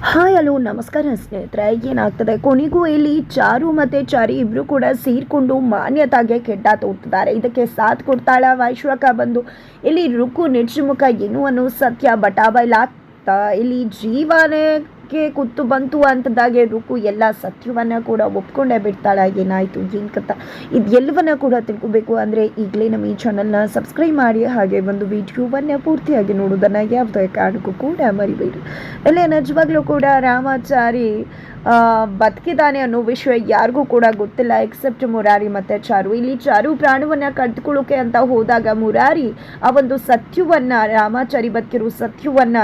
Hi, hello, ನಮಸ್ಕಾರ ಸ್ನೇಹಿತರೆ. ಏನಾಗ್ತದೆ? ಕೊನೆಗೂ ಇಲ್ಲಿ ಚಾರು ಮತ್ತು ಚಾರಿ ಇಬ್ಬರು ಕೂಡ ಸೇರಿಕೊಂಡು ಮಾನ್ಯತಾಗೆ ಕೆಟ್ಟ ತೋರ್ತಿದ್ದಾರೆ ಇದಕ್ಕೆ ಸಾಥ್ ಕೊಡ್ತಾಳ ವೈಶ್ವಕ ಬಂದು ಇಲ್ಲಿ ರುಕು ನಿಜಮುಖ ಏನು ಅನ್ನೋ ಸತ್ಯ ಬಟಾಬೈಲಾಗ್ತಾ ಇಲ್ಲಿ ಜೀವನಕ್ಕೆ ಕುತ್ತು ಬಂತು ಅಂತದಾಗೆ ರುಕು ಎಲ್ಲ ಸತ್ಯವನ್ನ ಕೂಡ ಒಪ್ಕೊಂಡೇ ಬಿಡ್ತಾಳೆ. ಏನಾಯ್ತು? ಏನು ಕಥ? ಇದು ಎಲ್ಲವನ್ನ ಕೂಡ ತಿಳ್ಕೊಬೇಕು ಅಂದರೆ ಈಗಲೇ ನಮ್ಮ ಈ ಚಾನಲ್ನ ಸಬ್ಸ್ಕ್ರೈಬ್ ಮಾಡಿ ಹಾಗೆ ಒಂದು ವಿಡಿಯೋವನ್ನ ಪೂರ್ತಿಯಾಗಿ ನೋಡೋದನ್ನ ಯಾವುದೇ ಕಾರಣಕ್ಕೂ ಕೂಡ ಮರಿಬೇಡಿ. ಅಲ್ಲೇ ನಿಜವಾಗ್ಲೂ ಕೂಡ ರಾಮಾಚಾರಿ ಬದುಕಿದ್ದಾನೆ ಅನ್ನೋ ವಿಷಯ ಯಾರಿಗೂ ಕೂಡ ಗೊತ್ತಿಲ್ಲ ಎಕ್ಸೆಪ್ಟ್ ಮುರಾರಿ ಮತ್ತೆ ಚಾರು. ಇಲ್ಲಿ ಚಾರು ಪ್ರಾಣವನ್ನ ಕಳೆದುಕೊಳ್ಳೋಕೆ ಅಂತ ಹೋದಾಗ ಮುರಾರಿ ಆ ಒಂದು ಸತ್ಯವನ್ನ, ರಾಮಾಚಾರಿ ಬದುಕಿರುವ ಸತ್ಯವನ್ನ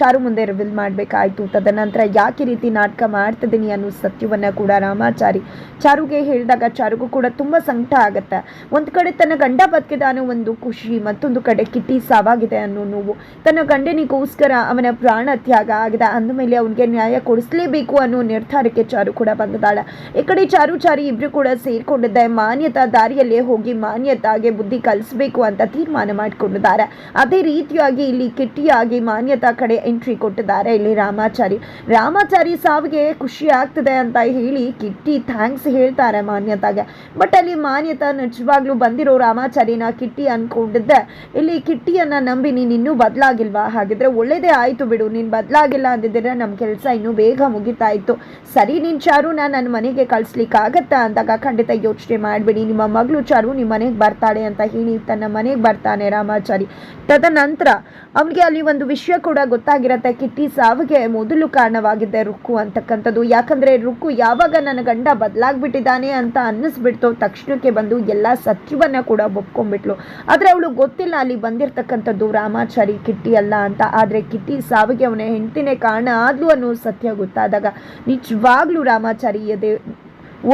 ಚಾರು ಮುಂದೆ ರಿವೀಲ್ ಮಾಡಬೇಕಾಯ್ತು. ತದನಂತರ ಯಾಕೆ ರೀತಿ ನಾಟಕ ಮಾಡ್ತಿದ್ದೀನಿ ಅನ್ನೋ ಸತ್ಯವನ್ನು ಕೂಡ ರಾಮಾಚಾರಿ ಚಾರುಗೆ ಹೇಳಿದಾಗ ಚಾರುಗೂ ಕೂಡ ತುಂಬ ಸಂಕಟ ಆಗುತ್ತೆ. ಒಂದು ಕಡೆ ತನ್ನ ಗಂಡ ಬದುಕಿದ ಒಂದು ಖುಷಿ, ಮತ್ತೊಂದು ಕಡೆ ಕಿಟ್ಟಿ ಸಾವಾಗಿದೆ ಅನ್ನೋ ನೋವು. ತನ್ನ ಗಂಡನಿಗೋಸ್ಕರ ಅವನ ಪ್ರಾಣ ತ್ಯಾಗ ಆಗಿದೆ. ಅಂದಮೇಲೆ ಅವನಿಗೆ ನ್ಯಾಯ ಕೊಡಿಸಲೇಬೇಕು ಅನ್ನೋ ನಿರ್ಧಾರಕ್ಕೆ ಚಾರು ಕೂಡ ಬಂದಿದ್ದಾಳೆ ಈ ಕಡೆ ಚಾರು, ಚಾರಿ ಇಬ್ಬರು ಕೂಡ ಸೇರಿಕೊಂಡಿದ್ದೆ. ಮಾನ್ಯತಾ ದಾರಿಯಲ್ಲೇ ಹೋಗಿ ಮಾನ್ಯತಾಗೆ ಬುದ್ಧಿ ಕಲಿಸಬೇಕು ಅಂತ ತೀರ್ಮಾನ ಮಾಡಿಕೊಂಡಿದ್ದಾರೆ. ಅದೇ ರೀತಿಯಾಗಿ ಇಲ್ಲಿ ಕಿಟ್ಟಿಯಾಗಿ ಮಾನ್ಯತಾ ಕಡೆ ಎಂಟ್ರಿ ಕೊಟ್ಟಿದ್ದಾರೆ. ಇಲ್ಲಿ ರಾಮಾಚಾರಿ ರಾಮಾಚಾರಿ ಸಾವಿಗೆ ಖುಷಿ ಆಗ್ತದೆ ಅಂತ ಹೇಳಿ ಕಿಟ್ಟಿ ಥ್ಯಾಂಕ್ಸ್ ಹೇಳ್ತಾರೆ ಮಾನ್ಯತಾಗೆ. ಬಟ್ ಅಲ್ಲಿ ಮಾನ್ಯತಾ ನಿಜವಾಗ್ಲೂ ಬಂದಿರೋ ರಾಮಾಚಾರಿನ ಕಿಟ್ಟಿ ಅನ್ಕೊಂಡಿದ್ದೆ. ಇಲ್ಲಿ ಕಿಟ್ಟಿಯನ್ನ ನಂಬಿ ನೀನು ಇನ್ನೂ ಬದಲಾಗಿಲ್ವಾ? ಹಾಗಿದ್ರೆ ಒಳ್ಳೇದೇ ಆಯ್ತು ಬಿಡು, ನೀನು ಬದಲಾಗಿಲ್ಲ ಅಂದಿದ್ರೆ ನಮ್ಮ ಕೆಲಸ ಇನ್ನೂ ಬೇಗ ಮುಗಿತಾ ಇತ್ತು. ಸರಿ ನೀನು ಚಾರುನ ನನ್ನ ಮನೆಗೆ ಕಳಿಸ್ಲಿಕ್ಕೆ ಆಗತ್ತಾ ಅಂದಾಗ ಖಂಡಿತ ಯೋಚನೆ ಮಾಡಬೇಡಿ. ನಿಮ್ಮ ಮಗಳು ಚಾರು ನಿಮ್ಮ ಮನೆಗೆ ಬರ್ತಾಳೆ ಅಂತ ಹೇಳಿ ತನ್ನ ಮನೆಗೆ ಬರ್ತಾನೆ ರಾಮಾಚಾರಿ. ತದನಂತರ ಅವನಿಗೆ ಅಲ್ಲಿ ಒಂದು ವಿಷಯ ಕೂಡ ಗೊತ್ತಾಗಿರತ್ತೆ ಕಿಟ್ಟಿ ಸಾವಿಗೆ ಮೊದಲು ಕಾರಣವಾಗಿದೆ ರುಕ್ಕು ಅಂತಕ್ಕಂಥದ್ದು. ಯಾಕಂದ್ರೆ ರುಕ್ಕು ಯಾವಾಗ ನನ್ನ ಗಂಡ ಬದಲಾಗ್ಬಿಟ್ಟಿದ್ದಾನೆ ಅಂತ ಅನ್ನಿಸ್ಬಿಡ್ತು. ತಕ್ಷಣಕ್ಕೆ ಬಂದು ಎಲ್ಲ ಸತ್ಯವನ್ನ ಕೂಡ ಒಪ್ಕೊಂಡ್ಬಿಟ್ಲು. ಆದ್ರೆ ಅವಳು ಗೊತ್ತಿಲ್ಲ ಅಲ್ಲಿ ಬಂದಿರತಕ್ಕಂಥದ್ದು ರಾಮಾಚಾರಿ ಕಿಟ್ಟಿ ಅಲ್ಲ ಅಂತ. ಆದ್ರೆ ಕಿಟ್ಟಿ ಸಾವಿಗೆ ಅವನ ಹೆಂಡತಿನೇ ಕಾರಣ ಆದ್ಲು ಅನ್ನೋ ಸತ್ಯ ಗೊತ್ತಾದಾಗ ನಿಜವಾಗ್ಲೂ ರಾಮಾಚಾರಿ ಎದೆ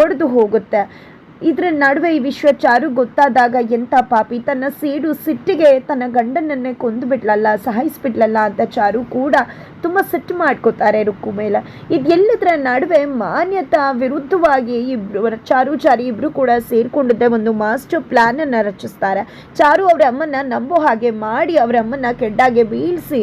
ಒಡೆದು ಹೋಗುತ್ತೆ. ಇದ್ರ ನಡುವೆ ಈ ವಿಶ್ವ ಚಾರು ಗೊತ್ತಾದಾಗ ಎಂಥ ಪಾಪಿ? ತನ್ನ ಸೇಡು ಸಿಟ್ಟಿಗೆ ತನ್ನ ಗಂಡನನ್ನೇ ಕೊಂದು ಬಿಟ್ಲಲ್ಲ ಸಹಾಯಿಸ್ಬಿಟ್ಲಲ್ಲ ಅಂತ ಚಾರು ಕೂಡ ತುಂಬ ಸಿಟ್ಟು ಮಾಡ್ಕೋತಾರೆ ರುಕ್ಕು ಮೇಲೆ. ಇದೆಲ್ಲದರ ನಡುವೆ ಮಾನ್ಯತಾ ವಿರುದ್ಧವಾಗಿ ಇಬ್ರು ಚಾರು ಚಾರಿ ಇಬ್ರು ಕೂಡ ಸೇರಿಕೊಂಡಿದ್ದೆ, ಒಂದು ಮಾಸ್ಟರ್ ಪ್ಲ್ಯಾನನ್ನು ರಚಿಸ್ತಾರೆ. ಚಾರು ಅವರ ಅಮ್ಮನ ನಂಬೋ ಹಾಗೆ ಮಾಡಿ ಅವರ ಅಮ್ಮನ ಕೆಡ್ಡಾಗೆ ಬೀಳಿಸಿ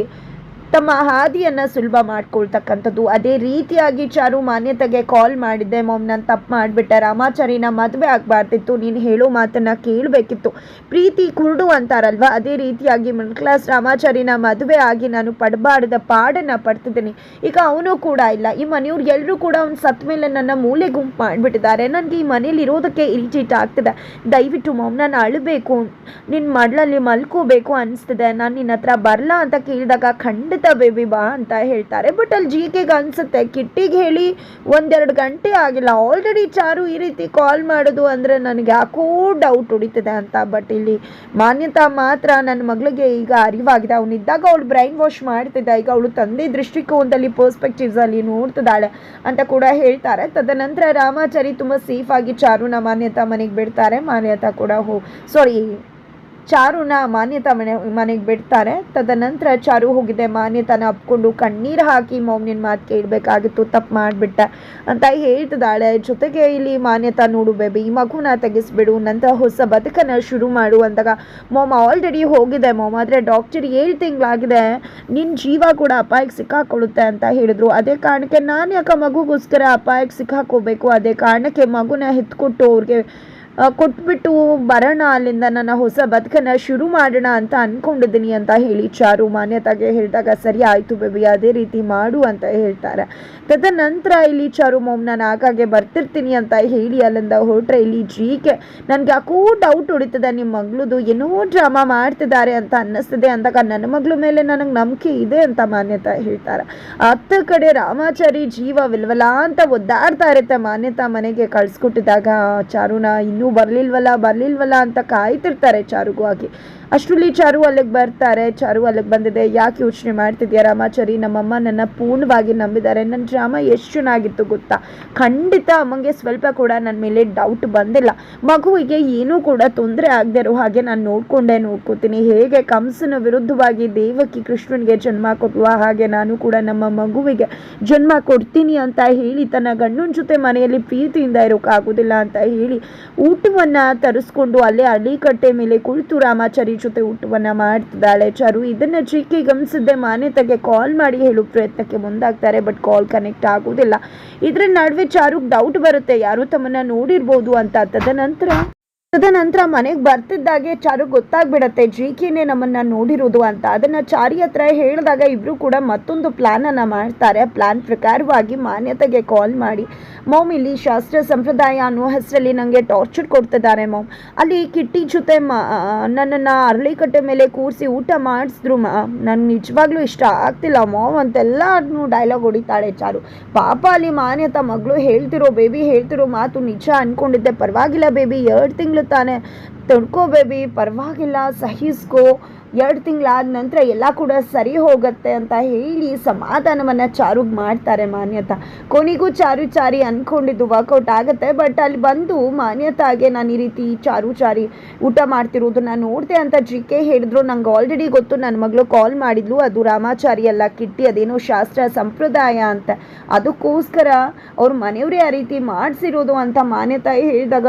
ತಮ್ಮ ಹಾದಿಯನ್ನು ಸುಲಭ ಮಾಡ್ಕೊಳ್ತಕ್ಕಂಥದ್ದು. ಅದೇ ರೀತಿಯಾಗಿ ಚಾರು ಮಾನ್ಯತೆಗೆ ಕಾಲ್ ಮಾಡಿದ್ದೆ. ಮೊಮ್ ನಾನು ತಪ್ಪು ಮಾಡಿಬಿಟ್ಟೆ. ರಾಮಾಚಾರಿನ ಮದುವೆ ಆಗಬಾರ್ದಿತ್ತು. ನೀನು ಹೇಳೋ ಮಾತನ್ನು ಕೇಳಬೇಕಿತ್ತು. ಪ್ರೀತಿ ಕುರುಡು ಅಂತಾರಲ್ವ? ಅದೇ ರೀತಿಯಾಗಿ ಮಿಡ್ಲ್ ಕ್ಲಾಸ್ ರಾಮಾಚಾರಿನ ಮದುವೆ ಆಗಿ ನಾನು ಪಡಬಾರ್ದ ಪಾಡನ್ನು ಪಡ್ತಿದ್ದೀನಿ. ಈಗ ಅವನು ಕೂಡ ಇಲ್ಲ. ಈ ಮನೆಯವ್ರು ಎಲ್ಲರೂ ಕೂಡ ಅವ್ನು ಸತ್ತ ಮೇಲೆ ನನ್ನ ಮೂಲೆ ಗುಂಪು ಮಾಡಿಬಿಟ್ಟಿದ್ದಾರೆ. ನನಗೆ ಈ ಮನೇಲಿ ಇರೋದಕ್ಕೆ ಇರಿಟೇಟ್ ಆಗ್ತಿದೆ. ದಯವಿಟ್ಟು ಮೊಮ್ ನಾನು ಅಳಬೇಕು. ನಿನ್ನ ಮಡ್ಲಲ್ಲಿ ಮಲ್ಕೋಬೇಕು ಅನಿಸ್ತಿದೆ. ನಾನು ನಿನ್ನ ಹತ್ರ ಬರಲ್ಲ ಅಂತ ಕೇಳಿದಾಗ ಖಂಡಿತ ಬೇಬಿ ಬಾ ಅಂತ ಹೇಳ್ತಾರೆ. ಬಟ್ ಅಲ್ಲಿ ಜಿ ಕೆಗೆ ಅನ್ಸುತ್ತೆ, ಕಿಟ್ಟಿಗೆ ಹೇಳಿ ಒಂದೆರಡು ಗಂಟೆ ಆಗಿಲ್ಲ. ಆಲ್ರೆಡಿ ಚಾರು ಈ ರೀತಿ ಕಾಲ್ ಮಾಡೋದು ಅಂದರೆ ನನಗೆ ಯಾಕೋ ಡೌಟ್ ಹೊಡಿತಿದೆ ಅಂತ. ಬಟ್ ಇಲ್ಲಿ ಮಾನ್ಯತಾ ಮಾತ್ರ ನನ್ನ ಮಗಳಿಗೆ ಈಗ ಅರಿವಾಗಿದೆ. ಅವನಿದ್ದಾಗ ಅವಳು ಬ್ರೈನ್ ವಾಶ್ ಮಾಡ್ತಿದ್ದ. ಈಗ ಅವಳು ತಂದೆ ದೃಷ್ಟಿಕೋನದಲ್ಲಿ ಪರ್ಸ್ಪೆಕ್ಟಿವ್ಸ್ ಅಲ್ಲಿ ನೋಡ್ತಿದ್ದಾಳೆ ಅಂತ ಕೂಡ ಹೇಳ್ತಾರೆ. ತದನಂತರ ರಾಮಾಚಾರಿ ತುಂಬ ಸೇಫ್ ಆಗಿ ಚಾರುನ ಮಾನ್ಯತಾ ಮನೆಗೆ ಬಿಡ್ತಾರೆ. ಮಾನ್ಯತಾ ಕೂಡ ಹೋ ಸಾರಿ ಚಾರುನ ಮಾನ್ಯತಾ ಮನೆ, ಮನೆಗೆ ಬಿಡ್ತಾರೆ. ತದನಂತರ ಚಾರು ಹೋಗಿದೆ. ಮಾನ್ಯತಾನ ಅಪ್ಕೊಂಡು ಕಣ್ಣೀರು ಹಾಕಿ ಮೌನಿನ ಮಾತು ಕೇಳಬೇಕಾಗಿತ್ತು. ತಪ್ಪು ಮಾಡಿಬಿಟ್ಟೆ ಅಂತ ಹೇಳ್ತಿದ್ದಾಳೆ. ಜೊತೆಗೆ ಇಲ್ಲಿ ಮಾನ್ಯತಾ ನೋಡು ಬೇಬಿ, ಈ ಮಗುನ ತೆಗೆಸ್ಬಿಡು. ನಂತರ ಹೊಸ ಬದುಕನ್ನು ಶುರು ಮಾಡು ಅಂದಾಗ ಮೊಮ್ಮ ಆಲ್ರೆಡಿ ಹೋಗಿದೆ. ಮೋಮ್, ಆದರೆ ಡಾಕ್ಟರ್ ಏಳು ತಿಂಗಳಾಗಿದೆ. ನಿನ್ನ ಜೀವ ಕೂಡ ಅಪಾಯಕ್ಕೆ ಸಿಕ್ಕಾಕೊಳ್ಳುತ್ತೆ ಅಂತ ಹೇಳಿದ್ರು. ಅದೇ ಕಾರಣಕ್ಕೆ ನಾನು ಯಾಕೆ ಮಗುಗೋಸ್ಕರ ಅಪಾಯಕ್ಕೆ ಸಿಕ್ಕಾಕೋಬೇಕು? ಅದೇ ಕಾರಣಕ್ಕೆ ಮಗುನ ಎತ್ಕೊಟ್ಟು ಅವ್ರಿಗೆ ಕೊಟ್ಬಿಟ್ಟು ಬರೋಣ, ಅಲ್ಲಿಂದ ನನ್ನ ಹೊಸ ಬದುಕನ್ನ ಶುರು ಮಾಡೋಣ ಅಂತ ಅನ್ಕೊಂಡಿದ್ದೀನಿ ಅಂತ ಹೇಳಿ ಚಾರು ಮಾನ್ಯತಾಗೆ ಹೇಳಿದಾಗ, ಸರಿ ಆಯಿತು ಬೇಬಿ, ಅದೇ ರೀತಿ ಮಾಡು ಅಂತ ಹೇಳ್ತಾರೆ. ತದನಂತರ ಇಲ್ಲಿ ಚಾರು ಮೊಮ್ ನಾನು ಆಗಾಗೆ ಬರ್ತಿರ್ತೀನಿ ಅಂತ ಹೇಳಿ ಅಲ್ಲಿಂದ ಹೊರಟ್ರೆ ಇಲ್ಲಿ ಜೀಕೆ. ನನಗೆ ಯಾಕೋ ಡೌಟ್ ಹೊಡಿತದೆ, ನಿಮ್ಮ ಮಗಳದು ಏನೋ ಡ್ರಾಮಾ ಮಾಡ್ತಿದ್ದಾರೆ ಅಂತ ಅನ್ನಿಸ್ತದೆ ಅಂದಾಗ, ನನ್ನ ಮಗಳ ಮೇಲೆ ನನಗೆ ನಂಬಿಕೆ ಇದೆ ಅಂತ ಮಾನ್ಯತಾ ಹೇಳ್ತಾರೆ. ಅತ್ತ ಕಡೆ ರಾಮಾಚಾರಿ ಜೀವ ವಿಲ್ವಲ ಅಂತ ಒದ್ದಾಡ್ತಾ ಇರುತ್ತೆ ಮಾನ್ಯತಾ ಮನೆಗೆ ಕಳ್ಸ್ಕೊಟ್ಟಿದಾಗ, ಚಾರುನ ಇನ್ನೂ ಬರ್ಲಿಲ್ವಲ್ಲ ಬರ್ಲಿಲ್ವಲ ಅಂತ ಕಾಯ್ತಿರ್ತಾರೆ ಚಾರುಗೂ ಅಷ್ಟರಲ್ಲಿ ಚಾರು ಅಲ್ಲಿಗೆ ಬರ್ತಾರೆ. ಚಾರು ಅಲ್ಲಿಗೆ ಬಂದಿದೆ. ಯಾಕೆ ಯೋಚನೆ ಮಾಡ್ತಿದ್ಯಾ ರಾಮಾಚಾರಿ? ನಮ್ಮಮ್ಮ ನನ್ನ ಪೂರ್ಣವಾಗಿ ನಂಬಿದ್ದಾರೆ. ನನ್ನ ಡ್ರಾಮ ಎಷ್ಟು ಚೆನ್ನಾಗಿತ್ತು ಗೊತ್ತಾ? ಖಂಡಿತ ಅಮ್ಮಂಗೆ ಸ್ವಲ್ಪ ಕೂಡ ನನ್ನ ಮೇಲೆ ಡೌಟ್ ಬಂದಿಲ್ಲ. ಮಗುವಿಗೆ ಏನೂ ಕೂಡ ತೊಂದರೆ ಆಗದೆ ಇರೋ ಹಾಗೆ ನಾನು ನೋಡಿಕೊಂಡೆ ನೋಡ್ಕೋತೀನಿ. ಹೇಗೆ ಕಂಸನ ವಿರುದ್ಧವಾಗಿ ದೇವಕಿ ಕೃಷ್ಣನಿಗೆ ಜನ್ಮ ಕೊಟ್ಟುವ ಹಾಗೆ ನಾನು ಕೂಡ ನಮ್ಮ ಮಗುವಿಗೆ ಜನ್ಮ ಕೊಡ್ತೀನಿ ಅಂತ ಹೇಳಿ ತನ್ನ ಗಂಡನ ಜೊತೆ ಮನೆಯಲ್ಲಿ ಪ್ರೀತಿಯಿಂದ ಇರೋಕ್ಕಾಗೋದಿಲ್ಲ ಅಂತ ಹೇಳಿ ಊಟವನ್ನು ತರಿಸ್ಕೊಂಡು ಅಲ್ಲೇ ಅಡಿಕಟ್ಟೆ ಮೇಲೆ ಕುಳಿತು ರಾಮಾಚಾರಿ ಜೊತೆ ಊಟವನ್ನ ಮಾಡ್ತಿದ್ದಾಳೆ ಚರು. ಇದನ್ನ ಜಿಕೆ ಗಮನಿಸಿದ್ದೆ ಮಾನ್ಯತೆಗೆ ಕಾಲ್ ಮಾಡಿ ಹೇಳು ಪ್ರಯತ್ನಕ್ಕೆ ಮುಂದಾಗ್ತಾರೆ ಬಟ್ ಕಾಲ್ ಕನೆಕ್ಟ್ ಆಗುವುದಿಲ್ಲ. ಇದ್ರ ನಡುವೆ ಚಾರುಗ್ ಡೌಟ್ ಬರುತ್ತೆ, ಯಾರು ತಮ್ಮನ್ನ ನೋಡಿರ್ಬೋದು ಅಂತ. ತದನಂತರ ತದನಂತರ ಮನೆಗೆ ಬರ್ತಿದ್ದಾಗೆ ಚಾರು ಗೊತ್ತಾಗ್ಬಿಡತ್ತೆ. ಜಿಕೆನೆ ನಮ್ಮನ್ನ ನೋಡಿರೋದು ಅಂತ. ಅದನ್ನ ಚಾರಿ ಹತ್ರ ಹೇಳಿದಾಗ ಇಬ್ರು ಕೂಡ ಮತ್ತೊಂದು ಪ್ಲಾನ್ ಅನ್ನ ಮಾಡ್ತಾರೆ. ಪ್ಲಾನ್ ಪ್ರಕಾರವಾಗಿ ಮಾನ್ಯತೆಗೆ ಕಾಲ್ ಮಾಡಿ, ಮೋಮ್, ಇಲ್ಲಿ ಶಾಸ್ತ್ರ ಸಂಪ್ರದಾಯ ಅನ್ನೋ ಹೆಸರಲ್ಲಿ ನಂಗೆ ಟಾರ್ಚರ್ ಕೊಡ್ತಿದ್ದಾರೆ ಮೋಮ್. ಅಲ್ಲಿ ಕಿಟ್ಟಿ ಜೊತೆ ನನ್ನನ್ನ ಅರಳಿಕಟ್ಟೆ ಮೇಲೆ ಕೂರಿಸಿ ಊಟ ಮಾಡಿಸಿದ್ರು ಮಾ ನನ್ ನಿಜವಾಗ್ಲೂ ಇಷ್ಟ ಆಗ್ತಿಲ್ಲ ಮೋಮ್ ಅಂತೆಲ್ಲ ಡೈಲಾಗ್ ಹೊಡಿತಾಳೆ ಚಾರು. ಪಾಪ ಅಲ್ಲಿ ಮಾನ್ಯತ ಮಗಳು ಹೇಳ್ತಿರೋ ಬೇಬಿ ಹೇಳ್ತಿರೋ ಮಾತು ನಿಜ ಅನ್ಕೊಂಡಿದ್ದೆ. ಪರವಾಗಿಲ್ಲ ಬೇಬಿ ಎರಡು ತಿಂಗಳು ತಾನೆ ತಡ್ಕೋ ಬೇಬಿ ಪರವಾಗಿಲ್ಲ ಸಹಿಸ್ಕೋ ಎರಡು ತಿಂಗಳಾದ ನಂತರ ಎಲ್ಲ ಕೂಡ ಸರಿ ಹೋಗುತ್ತೆ ಅಂತ ಹೇಳಿ ಸಮಾಧಾನವನ್ನು ಚಾರುಗ್ ಮಾಡ್ತಾರೆ ಮಾನ್ಯತಾ. ಕೊನೆಗೂ ಚಾರು ಚಾರಿ ಅಂದ್ಕೊಂಡಿದ್ದು ವರ್ಕೌಟ್ ಆಗುತ್ತೆ ಬಟ್ ಅಲ್ಲಿ ಬಂದು ಮಾನ್ಯತಾಗೆ ನಾನು ಈ ರೀತಿ ಚಾರು ಚಾರಿ ಊಟ ಮಾಡ್ತಿರೋದು ನಾನು ನೋಡಿದೆ ಅಂತ ಜಿ ಕೆ ಹೇಳಿದ್ರು. ನಂಗೆ ಆಲ್ರೆಡಿ ಗೊತ್ತು ನನ್ನ ಮಗಳು ಕಾಲ್ ಮಾಡಿದ್ಲು, ಅದು ರಾಮಾಚಾರಿ ಎಲ್ಲ ಕಿಟ್ಟಿ ಅದೇನೋ ಶಾಸ್ತ್ರ ಸಂಪ್ರದಾಯ ಅಂತ. ಅದಕ್ಕೋಸ್ಕರ ಅವ್ರ ಮನೆಯವರೇ ಆ ರೀತಿ ಮಾಡಿಸಿರೋದು ಅಂತ ಮಾನ್ಯತಾ ಹೇಳಿದಾಗ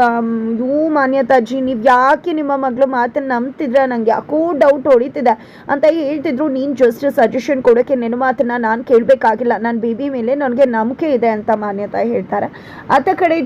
ಯೂ ಮಾನ್ಯತಾಜಿ, ನೀವು ಯಾಕೆ ನಿಮ್ಮ ಮಗಳು ಮಾತನ್ನು ನಂಬ್ತಿದ್ರ? ನಂಗೆ ಯಾಕೋ ಡೌಟ್ ಹೊಡಿತಿದೆ ಅಂತ ಹೇಳ್ತಿದ್ರು. ನೀನ್ ಜಸ್ಟ್ ಸಜೆಷನ್ ಕೊಡೋಕ್ಕೆ ನಿನ್ನ ಮಾತನ್ನ ನಾನು ಕೇಳಬೇಕಾಗಿಲ್ಲ. ನನ್ನ ಬೇಬಿ ಮೇಲೆ ನನಗೆ ನಂಬಿಕೆ ಇದೆ ಅಂತ ಮಾನ್ಯತಾ ಹೇಳ್ತಾರೆ. ಆತ ಕಡೆ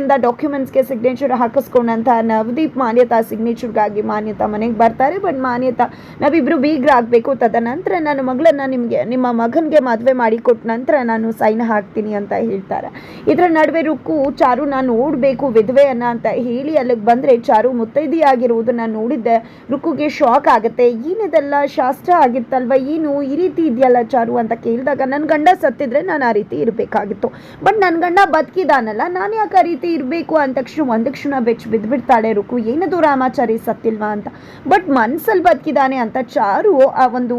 ಇಂದ ಡಾಕ್ಯುಮೆಂಟ್ಸ್ಗೆ ಸಿಗ್ನೇಚರ್ ಹಾಕಿಸ್ಕೊಂಡಂತ ನವದೀಪ್ ಮಾನ್ಯತಾ ಸಿಗ್ನೇಚರ್ಗಾಗಿ ಮಾನ್ಯತಾ ಮನೆಗೆ ಬರ್ತಾರೆ. ಬಟ್ ಮಾನ್ಯತಾ ನಾವಿಬ್ರು ಬೀಗ್ರಾಗಬೇಕು ತದನಂತರ ನನ್ನ ಮಗಳನ್ನ ನಿಮಗೆ, ನಿಮ್ಮ ಮಗನಿಗೆ ಮದುವೆ ಮಾಡಿ ಕೊಟ್ಟ ನಂತರ ನಾನು ಸೈನ್ ಹಾಕ್ತೀನಿ ಅಂತ ಹೇಳ್ತಾರೆ. ಇದರ ನಡುವೆ ರುಕ್ಕು ಚಾರು ನಾನು ನೋಡಬೇಕು, ವಿಧವೆಯನ್ನ ಅಂತ ಹೇಳಿ ಅಲ್ಲಿಗೆ ಬಂದ್ರೆ ಚಾರು ಮುತ್ತೈದಿ ಆಗಿರುವುದನ್ನ ನೋಡಿದ್ದೆ. ರುಕ್ಕುಗೆ ಶಾಕ್ ಆಗುತ್ತೆ ಏನಿದೆಲ್ಲ ಶಾಸ್ತ್ರ ಆಗಿತ್ತಲ್ವ? ಏನು ಈ ರೀತಿ ಇದೆಯಲ್ಲ ಚಾರು ಅಂತ ಕೇಳಿದಾಗ ನನ್ನ ಗಂಡ ಸತ್ತಿದ್ರೆ ನಾನು ಆ ರೀತಿ ಇರಬೇಕಾಗಿತ್ತು. ಬಟ್ ನನ್ನ ಗಂಡ ಬದುಕಿದಾನಲ್ಲ, ನಾನು ಯಾಕೆ ಆ ರೀತಿ ಇರಬೇಕು ಅಂತ ತಕ್ಷಣ ಒಂದು ಕ್ಷಣ ಬೆಚ್ಚ ಬಿದ್ದುಬಿಡ್ತಾಳೆ ರುಕು. ಏನದು ರಾಮಾಚಾರಿ ಸತ್ತಿಲ್ವಾ ಅಂತ. ಬಟ್ ಮನಸ್ಸಲ್ಲಿ ಬದುಕಿದಾನೆ ಅಂತ ಚಾರು ಆ ಒಂದು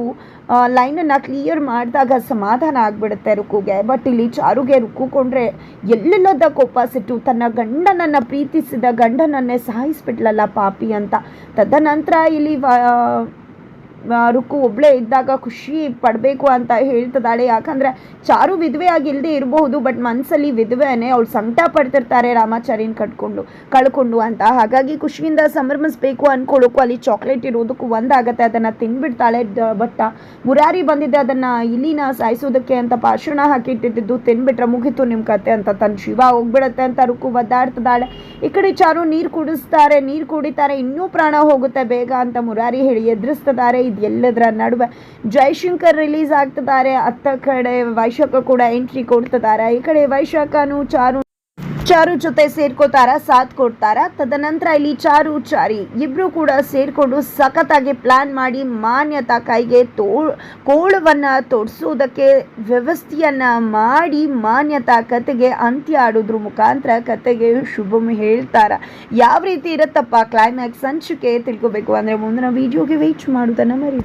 ಲೈನನ್ನು ಕ್ಲಿಯರ್ ಮಾಡಿದಾಗ ಸಮಾಧಾನ ಆಗಿಬಿಡುತ್ತೆ ರುಕುಗೆ. ಬಟ್ ಇಲ್ಲಿ ಚಾರುಗೆ ರುಕ್ಕುಕೊಂಡ್ರೆ ಎಲ್ಲೆಲ್ಲದ ಕೋಪ ಸಿಟ್ಟು. ತನ್ನ ಗಂಡನನ್ನು ಪ್ರೀತಿಸಿದ ಗಂಡನನ್ನೇ ಸಾಯಿಸ್ಬಿಟ್ಲಲ್ಲ ಪಾಪಿ ಅಂತ. ತದನಂತರ ಇಲ್ಲಿ uh, ರುಕ್ಕು ಒಬ್ಬಳೇ ಇದ್ದಾಗ ಖುಷಿ ಪಡಬೇಕು ಅಂತ ಹೇಳ್ತದಾಳೆ ಯಾಕಂದರೆ ಚಾರು ವಿಧವೆ ಆಗಿಲ್ಲದೆ ಇರಬಹುದು ಬಟ್ ಮನಸ್ಸಲ್ಲಿ ವಿಧವೆನೇ ಅವಳು ಸಂಕಟ ಪಡ್ತಿರ್ತಾರೆ ರಾಮಾಚಾರಿನ ಕಟ್ಕೊಂಡು, ಕಳ್ಕೊಂಡು ಅಂತ. ಹಾಗಾಗಿ ಖುಷಿಯಿಂದ ಸಂಭ್ರಮಿಸ್ಬೇಕು ಅನ್ಕೊಳ್ಳೋಕ್ಕೂ ಅಲ್ಲಿ ಚಾಕ್ಲೇಟ್ ಇರೋದಕ್ಕೂ ಒಂದಾಗತ್ತೆ. ಅದನ್ನ ತಿನ್ಬಿಡ್ತಾಳೆ ಬಟ್ಟ ಬಟ್ ಮುರಾರಿ ಬಂದಿದ್ದೆ ಅದನ್ನ ಇಲ್ಲಿನ ಸಾಯಿಸೋದಕ್ಕೆ ಅಂತ ಪಾಷಾಣ ಹಾಕಿಟ್ಟಿದ್ದು. ತಿನ್ಬಿಟ್ರೆ ಮುಗಿತು ನಿಮ್ಮ ಕತೆ ಅಂತ ತನ್ನ ಶಿವ ಹೋಗ್ಬಿಡತ್ತೆ ಅಂತ ರುಕ್ಕು ಒದ್ದಾಡ್ತಿದ್ದಾಳೆ. ಈ ಕಡೆ ಚಾರು ನೀರು ಕುಡಿಸ್ತಾರೆ, ನೀರು ಕುಡಿತಾರೆ, ಇನ್ನೂ ಪ್ರಾಣ ಹೋಗುತ್ತೆ ಬೇಗ ಅಂತ ಮುರಾರಿ ಹೇಳಿ ಎದುರಿಸ್ತಿದ್ದಾರೆ. ಇದು ಎಲ್ಲದರ ನಡುವೆ ಜೈಶಂಕರ್ ರಿಲೀಸ್ ಆಗ್ತಿದ್ದಾರೆ. ಅತ್ತ ಕಡೆ ವೈಶಾಖ ಕೂಡ ಎಂಟ್ರಿ ಕೊಡ್ತಿದ್ದಾರೆ. ಈ ಕಡೆ ವೈಶಾಖನು ಚಾರು ಚಾರು ಜೊತೆ ಸೇರ್ಕೋತಾರ, ಸಾಥ್ ಕೊಡ್ತಾರ? ತದನಂತರ ಇಲ್ಲಿ ಚಾರು, ಚಾರಿ ಇಬ್ರು ಕೂಡ ಸೇರ್ಕೊಂಡು ಸಖತ್ತಾಗಿ ಪ್ಲಾನ್ ಮಾಡಿ ಮಾನ್ಯತಾ ಕೈಗೆ ತೋ ಕೋಳವನ್ನ ತೊಡ್ಸೋದಕ್ಕೆ ವ್ಯವಸ್ಥೆಯನ್ನ ಮಾಡಿ ಮಾನ್ಯತಾ ಕತೆಗೆ ಅಂತ್ಯ ಆಡೋದ್ರ ಮುಖಾಂತರ ಕತೆಗೆ ಶುಭಮ್ ಹೇಳ್ತಾರ. ಯಾವ ರೀತಿ ಇರುತ್ತಪ್ಪ ಕ್ಲೈಮ್ಯಾಕ್ಸ್ ಹಂಚಿಕೆ ತಿಳ್ಕೊಬೇಕು. ಅಂದ್ರೆ ಮುಂದಿನ ವಿಡಿಯೋಗೆ ವೇಟ್ ಮಾಡೋದನ್ನ ಮರಿ